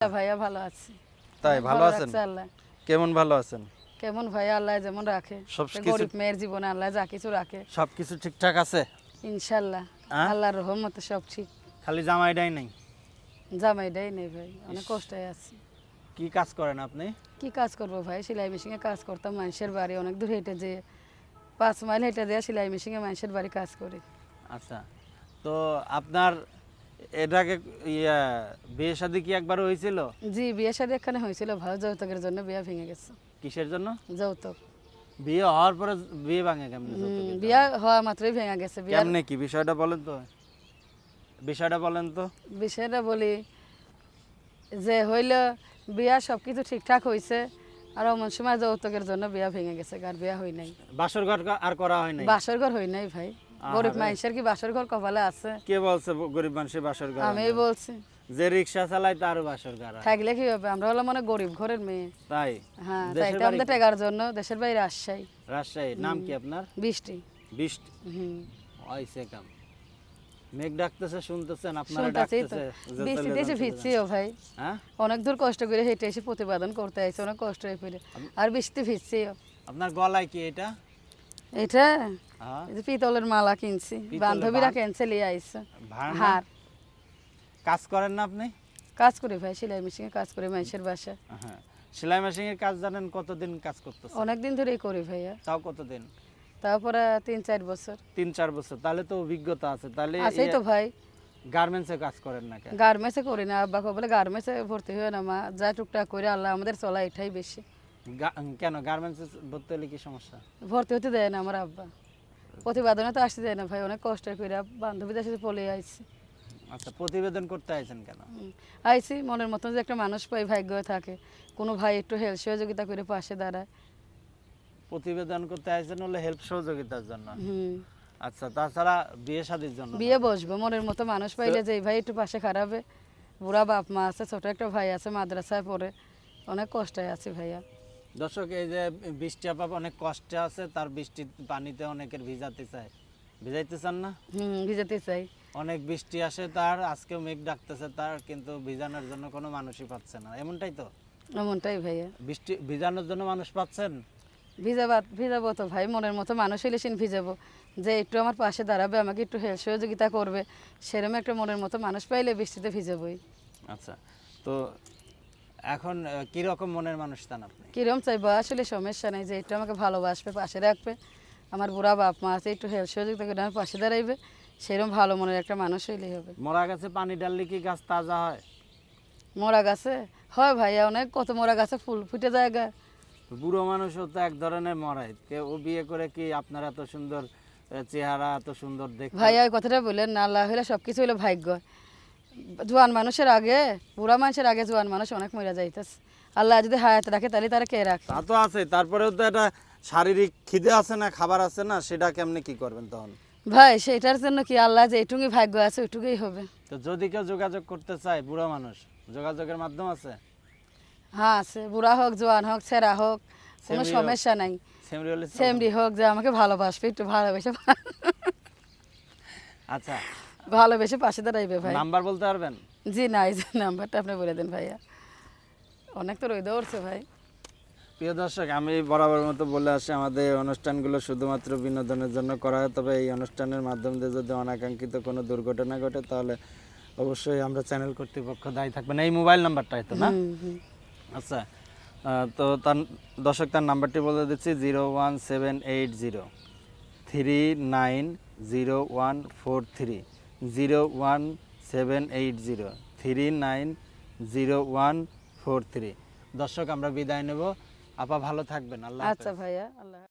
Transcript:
হ্যাঁ ভাইয়া ভালো আছি। তাই ভালো আছেন? কেমন ভালো আছেন? কেমন ভাইয়া আল্লাহ যেমন রাখে। সব সে কিছু- গরিব মেয়ের জীবনে আল্লাহ যা কিছু রাখে। সবকিছু ঠিকঠাক আছে? ইনশাল্লাহ? আল্লাহর রহমতে সব ঠিক। খালি জামাইটাই নেই? জামাইটাই নেই ভাই অনেক কষ্টে আছি। কি কাজ করেন আপনি? কি কাজ করব ভাই? সেলাই মেশিনে কাজ করতাম মানুষের বাড়ি অনেক দূর হেঁটে যে পাঁচ মাইল হেঁটে সেলাই মেশিনে মানুষের বাড়ি কাজ করি। আচ্ছা। তো আপনার এটাকে ইয়া বিয়ে শাদী কি একবার হয়েছিল? জি বিয়ে শাদী এখানে হয়েছিল ভালো যৌতুকের জন্য বিয়ে ভেঙে গেছে। কিসের জন্য? যৌতুক। বিয়ে হওয়ার পরে বিয়ে ভাঙে কেমনে বিয়া হওয়া মাত্রই ভেঙে গেছে বিয়ার কেমনে কি বিষয়টা বলেন তো। বিষয়টা বলেন তো। বিষয়টা বলি যে হইল বিয়া সব কিছু ঠিকঠাক হয়েছে আর অমন সময় যৌতুকের জন্য বিয়া ভেঙে গেছে আর বিয়া হই নাই। বাসর ঘর আর করা হয় নাই? বাসর ঘর হই নাই ভাই। গরিব মানুষের কি বাসর ঘর কপালে আছে? কে বলছে গরিব মানুষের বাসর ঘর? আমি বলছি। যে রিক্সা চালায় তারও বাসর ঘর থাকলে কি হবে? আমরা হলো মানে গরিব ঘরের মেয়ে। তাই? হ্যাঁ তাইতে আমাদের টেকার জন্য দেশের বাইরে রাজশাহী। রাজশাহী। নাম কি আপনার? বৃষ্টি। বৃষ্টি? হুম। আইসে কাম মেঘ ডাকতেছে শুনতেছেন? আপনারা ডাকতেছে যান, চলে ভিজছিও ভাই। হ্যাঁ? অনেক দূর কষ্ট করে হেঁটে এসে প্রতিপাদন করতে আইছে অনেক কষ্ট হয়ে পড়ে। আর বৃষ্টি ভিজছিও আপনার গলায় কি এটা? এটা হ্যাঁ? পিতলের মালা কিনছি বান্ধবীরা ভার? কিনছে লিয়ে আইছে। হার। কাজ করেন না আপনি? কাজ করি ভাই সেলাই মেশিনে কাজ করি মানুষের বাসা হ্যাঁ। সেলাই মেশিনের কাজ জানেন কতদিন কাজ করতেছে? অনেক দিন ধরেই করি ভাইয়া। তাও কতদিন? তারপরে তিন চার বছর। তিন চার বছর। তাহলে তো অভিজ্ঞতা আছে। তাহলে আছেই তো ভাই। গার্মেন্টসে কাজ করেন না কেন? গার্মেন্টসে করি না আব্বা বলে গার্মেন্টসে ভর্তি হয়ে না মা। যা টুকটাক করে আল্লাহ আমাদের চলা এটাই বেশি। কেন গার্মেন্টসে ভর্তি হলে কি সমস্যা? ভর্তি হতে দেয় না আমার আব্বা। প্রতিবেদনে তো আসতে দেয় না ভাই অনেক কষ্ট করে বান্ধবীদের সাথে পলে আইছি। আচ্ছা প্রতিবেদন করতে আইছেন কেন। আইছি মনের মতন যে একটা মানুষ পাই ভাগ্য থাকে। কোনো ভাই একটু হেল্প সহযোগিতা করে পাশে দাঁড়ায়। প্রতিবেদন করতে আইছেন হলে হেল্প সহযোগিতার জন্য? আচ্ছা তাছাড়া বিয়ে শাদীর জন্য? বিয়ে বসবো মনের মতো মানুষ পাইলে যে এই ভাই একটু পাশে খারাপে। বুড়া বাপ মা আছে ছোট একটা ভাই আছে মাদ্রাসায় পড়ে। অনেক কষ্টে আছে ভাইয়া। দর্শক এই যে বৃষ্টি আপা অনেক কষ্টে আছে তার বৃষ্টির পানিতে অনেকের ভিজাতে চায়। ভিজাইতে চান না? হুম ভিজাতে চাই। অনেক বৃষ্টি আসে তার আজকে মেঘ ডাকতেছে তার কিন্তু ভিজানোর জন্য কোনো মানুষই পাচ্ছে না। এমনটাই তো? এমনটাই ভাইয়া। বৃষ্টি ভিজানোর জন্য মানুষ পাচ্ছেন? ভিজাবা ভিজাবো তো ভাই মনের মতো মানুষ হইলে সিন ভিজাবো। যে একটু আমার পাশে দাঁড়াবে আমাকে একটু হেল্প সহযোগিতা করবে সেরকম একটা মনের মতো মানুষ পাইলে বৃষ্টিতে ভিজাবই। আচ্ছা তো এখন আহ, কীরকম মনের মানুষ চান আপনি? কিরম চাইব? আসলে সমস্যা নেই যে একটু আমাকে ভালোবাসবে পাশে রাখবে। আমার বুড়া বাপ মা আছে একটু হেল্প সহযোগিতা করে আমার পাশে দাঁড়াইবে। সেরকম ভালো মনের একটা মানুষ হইলেই হবে। মরা গাছে পানি ডাললে কি গাছ তাজা হয়? মরা গাছে? হয় ভাইয়া অনেক কত মরা গাছে ফুল ফুটে যায় জায়গা। বুড়ো মানুষও তো এক ধরনের মরাই। কেউ বিয়ে করে কি আপনার এত সুন্দর চেহারা এত সুন্দর দেখতে? ভাইয়া ওই কথাটা বললেন না আল্লাহ হইলে সব কিছু হইল ভাগ্য। জোয়ান মানুষের আগে বুড়া মানুষের আগে জোয়ান মানুষ অনেক মরে যাইতেছে। আল্লাহ যদি হায়াত রাখে তাহলে তারা কে রাখে? তা তো আছে তারপরেও তো একটা শারীরিক খিদে আছে না খাবার আছে না সেটা কেমনে কি করবেন তখন? ভাই সেটার জন্য কি আল্লাহ যে এইটুকুই ভাগ্য আছে ওইটুকুই হবে। তো যদি কেউ যোগাযোগ করতে চায় বুড়া মানুষ যোগাযোগের মাধ্যম আছে? হ্যাঁ আছে। বুড়া হোক জোয়ান হোক ছেঁড়া হোক কোনো সমস্যা নাই। সেমরি হোক যে আমাকে ভালোবাসবে একটু ভালোবেসে আচ্ছা ভালোবেসে পাশে দাঁড়াইবে ভাই। নাম্বার বলতে পারবেন? জি নাই যে নাম্বারটা আপনি বলে দেন ভাইয়া। অনেক তো রোদ উঠছে ভাই। প্রিয় দর্শক আমি বরাবর মতো বলে আসি আমাদের এই অনুষ্ঠানগুলো শুধুমাত্র বিনোদনের জন্য করা হয়। তবে এই অনুষ্ঠানের মাধ্যম দিয়ে যদি অনাকাঙ্ক্ষিত কোনো দুর্ঘটনা ঘটে তাহলে অবশ্যই আমরা চ্যানেল কর্তৃপক্ষ দায়ী থাকবে না এই মোবাইল নাম্বারটাই তো না। আচ্ছা তো তার দর্শক তার নাম্বারটি বলে দিচ্ছি zero one seven eight zero three nine zero one four three. Zero one seven eight zero three nine zero one four three. দর্শক আমরা বিদায় নেব। আপা ভালো থাকবেন। আল্লাহ আচ্ছা ভাইয়া আল্লাহ